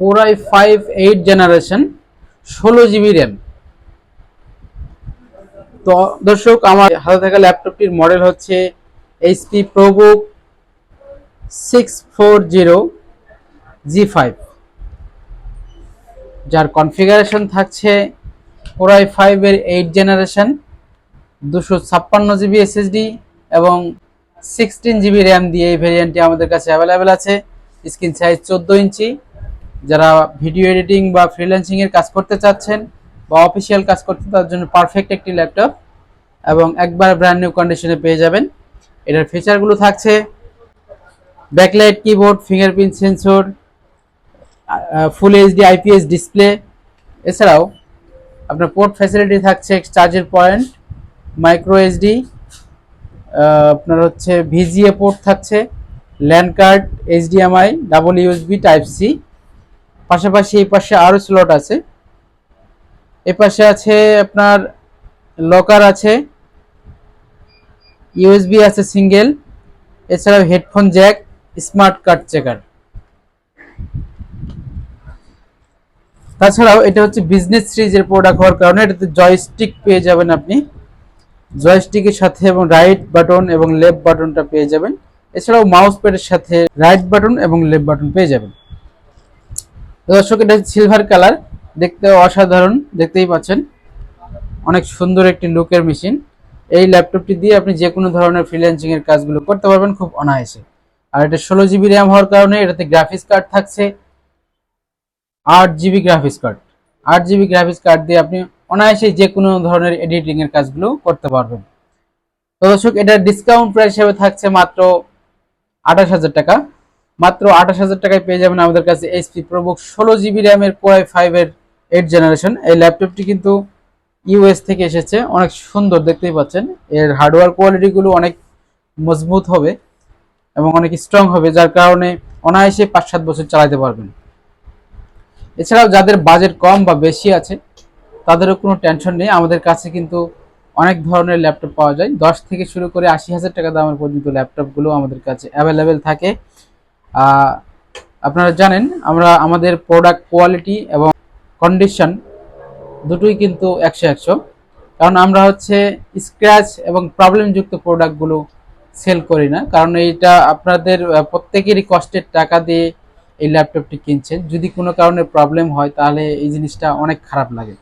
Core i five eight generation ষোলো GB RAM তো দর্শক, আমার হাতে থাকা ল্যাপটপটির মডেল হচ্ছে HP ProBook six four zero G five যার কনফিগারেশন থাকছে কোরাই ফাইভের এইট জেনারেশন দুশো ছাপ্পান্ন জিবি এসএসডি এবং সিক্সটিন জিবি র্যাম দিয়ে এই ভেরিয়েন্টটি আমাদের কাছে অ্যাভেলেবেল আছে। স্ক্রিন সাইজ চোদ্দ ইঞ্চি যারা ভিডিও এডিটিং বা ফ্রিল্যান্সিং এর কাজ করতে চাচ্ছেন বা অফিসিয়াল কাজ করতে, তার জন্য পারফেক্ট একটি ল্যাপটপ এবং একবার ব্র্যান্ড নিউ কন্ডিশনে পেয়ে যাবেন। এটার ফিচারগুলো থাকছে backlight keyboard fingerprint sensor full HD IPS display এছাড়াও আপনার পোর্ট ফ্যাসিলিটি থাকছে চার্জের পয়েন্ট মাইক্রো এইচডি আপনার হচ্ছে ভিজিএ পোর্ট থাকছে LAN card HDMI double USB type C পাশাপাশি এই পাশে আরও স্লট আছে। এ পাশে আছে আপনার লকার আছে ইউএসবি আছে সিঙ্গেল এছাড়াও headphone jack smart card checker তাছাড়াও এটা হচ্ছে বিজনেস সিরিজের প্রোডাক্ট হওয়ার কারণে এটাতে জয়স্টিক পেয়ে যাবেন আপনি। জয়স্টিকের সাথে এবং রাইট বাটন এবং লেফট বাটনটা পেয়ে যাবেন। এছাড়াও মাউস প্যাডের সাথে রাইট বাটন এবং লেফট বাটন পেয়ে যাবেন। দর্শক, এটা সিলভার কালার দেখতে অসাধারণ, দেখতেই পাচ্ছেন। অনেক সুন্দর একটি লুকের মেশিন এই ল্যাপটপটি দিয়ে আপনি যে কোনো ধরনের ফ্রিল্যান্সিং এর কাজগুলো করতে পারবেন খুব অনায়াসে। আর এটা ষোলো জিবি র্যাম হওয়ার কারণে এটাতে গ্রাফিক্স কার্ড থাকছে। আট জিবি গ্রাফিক্স কার্ড আট জিবি গ্রাফিক্স কার্ড দিয়ে আপনি অনায়াসে যে কোনো ধরনের এডিটিং এর কাজগুলো করতে পারবেন। তো দর্শক, এটা ডিসকাউন্ট প্রাইস হিসেবে থাকছে মাত্র আঠাশ হাজার টাকা। মাত্র আঠাশ হাজার টাকায় পেয়ে যাবেন আমাদের কাছে এইচপি প্রোবুক ষোলো জিবি র্যামের কোয়াই ফাইভের এইট জেনারেশন এই ল্যাপটপটি কিন্তু ইউএস থেকে এসেছে, অনেক সুন্দর দেখতেই পাচ্ছেন। এর হার্ডওয়্যার কোয়ালিটিগুলো অনেক মজবুত হবে এবং অনেক স্ট্রং হবে, যার কারণে অনায়াসে পাঁচ সাত বছর চালাতে পারবেন। এছাড়াও যাদের বাজেট কম বা বেশি আছে, তাদেরও কোনো টেনশন নেই। আমাদের কাছে কিন্তু অনেক ধরনের ল্যাপটপ পাওয়া যায়। দশ থেকে শুরু করে আশি হাজার টাকা দামের পর্যন্ত ল্যাপটপগুলো আমাদের কাছে অ্যাভেলেবেল থাকে। আপনারা জানেন, আমরা আমাদের প্রোডাক্ট কোয়ালিটি এবং কন্ডিশন দুটোই কিন্তু একশো একশো। কারণ আমরা হচ্ছে স্ক্র্যাচ এবং প্রবলেমযুক্ত প্রোডাক্টগুলো সেল করি না। কারণ এইটা আপনাদের প্রত্যেকেরই কষ্টের টাকা দিয়ে এই ল্যাপটপটি কিনছেন যদি কোনো কারণে প্রবলেম হয়, তাহলে এই জিনিসটা অনেক খারাপ লাগে।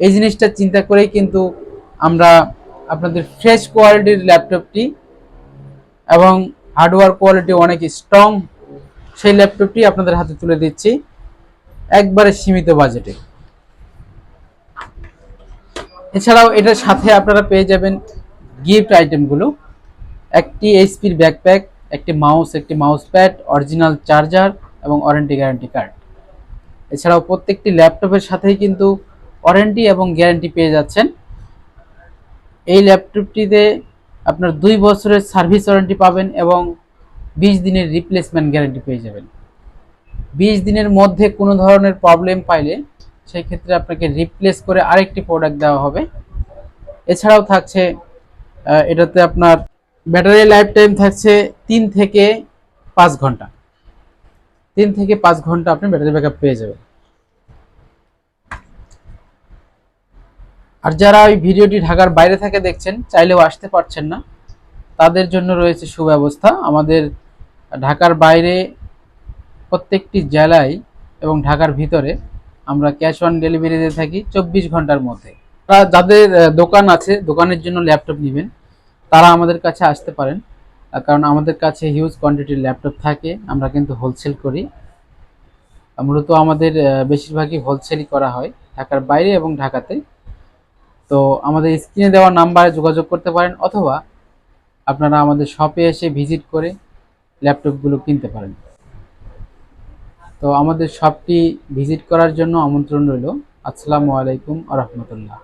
এই জিনিসটা চিন্তা করেই কিন্তু আমরা আপনাদের ফ্রেশ কোয়ালিটির ল্যাপটপটি এবং হার্ডওয়্যার কোয়ালিটি অনেক স্ট্রং, সেই ল্যাপটপটি আপনাদের হাতে তুলে দিচ্ছি। একবারে সীমিত বাজেটে। এছাড়াও এটার সাথে আপনারা পেয়ে যাবেন গিফট আইটেমগুলো। একটি এইচপির ব্যাকপ্যাক, একটি মাউস একটি মাউস প্যাড অরিজিনাল চার্জার এবং ওয়ারেন্টি গ্যারান্টি কার্ড। এছাড়াও প্রত্যেকটি ল্যাপটপের সাথেই কিন্তু ওয়ারেন্টি এবং গ্যারান্টি পেয়ে যাচ্ছেন। এই ল্যাপটপটিতে আপনার দুই বছরের সার্ভিস ওয়ারেন্টি পাবেন এবং বিশ দিনের রিপ্লেসমেন্ট গ্যারান্টি পেয়ে যাবেন। বিশ দিনের মধ্যে কোনো ধরনের প্রবলেম পাইলে সেই ক্ষেত্রে আপনাকে রিপ্লেস করে আরেকটি প্রোডাক্ট দেওয়া হবে। এছাড়াও থাকছে এটাতে আপনার ব্যাটারি লাইফ টাইম থাকছে তিন থেকে পাঁচ ঘণ্টা। তিন থেকে পাঁচ ঘণ্টা আপনি ব্যাটারি ব্যাকআপ পেয়ে যাবেন। আর যারা ওই ভিডিওটি ঢাকার বাইরে থেকে দেখছেন, চাইলেও আসতে পারছেন না, তাদের জন্য রয়েছে সুব্যবস্থা। আমাদের ঢাকার বাইরে প্রত্যেকটি জেলায় এবং ঢাকার ভিতরে আমরা ক্যাশ অন ডেলিভারি দিয়ে থাকি চব্বিশ ঘণ্টার মধ্যে। তারা যাদের দোকান আছে, দোকানের জন্য ল্যাপটপ নেবেন, তারা আমাদের কাছে আসতে পারেন। কারণ আমাদের কাছে হিউজ কোয়ান্টিটির ল্যাপটপ থাকে, আমরা কিন্তু হোলসেল করি। মূলত আমাদের বেশিরভাগই হোলসেলই করা হয়, ঢাকার বাইরে এবং ঢাকাতে। তো আমাদের স্ক্রিনে দেওয়া নাম্বারে যোগাযোগ করতে পারেন অথবা আপনারা আমাদের শপে এসে ভিজিট করে ল্যাপটপগুলো কিনতে পারেন। তো আমাদের শপটি ভিজিট করার জন্য আমন্ত্রণ রইল। আসসালামু আলাইকুম আ রহমতুল্লাহ।